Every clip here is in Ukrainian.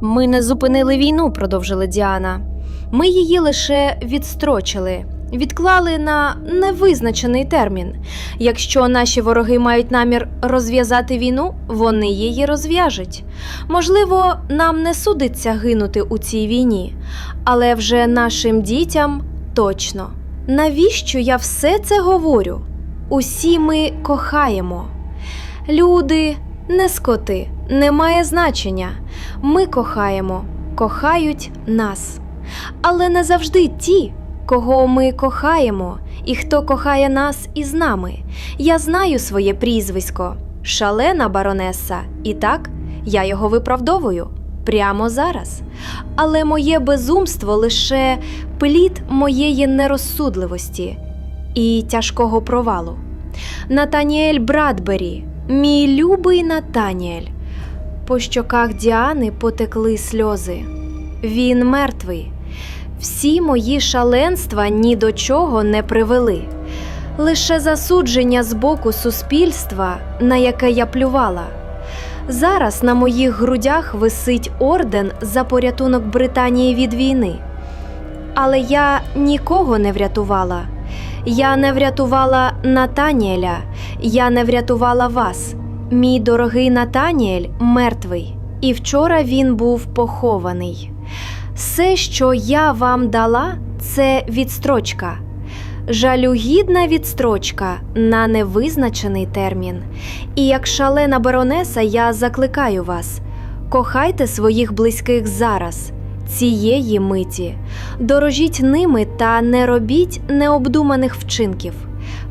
Ми не зупинили війну, продовжила Діана. Ми її лише відстрочили, відклали на невизначений термін. Якщо наші вороги мають намір розв'язати війну, вони її розв'яжуть. Можливо, нам не судиться гинути у цій війні, але вже нашим дітям точно. Навіщо я все це говорю? Усі ми кохаємо. Люди не скоти, немає значення. Ми кохаємо, кохають нас. Але не завжди ті, кого ми кохаємо, і хто кохає нас із нами. Я знаю своє прізвисько шалена баронеса, і так я його виправдовую прямо зараз. Але моє безумство лише плід моєї нерозсудливості і тяжкого провалу. Натаніель Брадбері, мій любий Натаніель. По щоках Діани потекли сльози. Він мертвий. Всі мої шаленства ні до чого не привели. Лише засудження з боку суспільства, на яке я плювала. Зараз на моїх грудях висить орден за порятунок Британії від війни. Але я нікого не врятувала. Я не врятувала Натаніеля, я не врятувала вас. Мій дорогий Натаніель мертвий, і вчора він був похований. Все, що я вам дала, це відстрочка. Жалюгідна відстрочка на невизначений термін. І як шалена баронеса, я закликаю вас: кохайте своїх близьких зараз, цієї миті, дорожіть ними та не робіть необдуманих вчинків.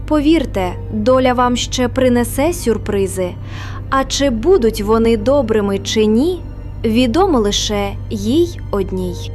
Повірте, доля вам ще принесе сюрпризи. А чи будуть вони добрими чи ні, відомо лише їй одній.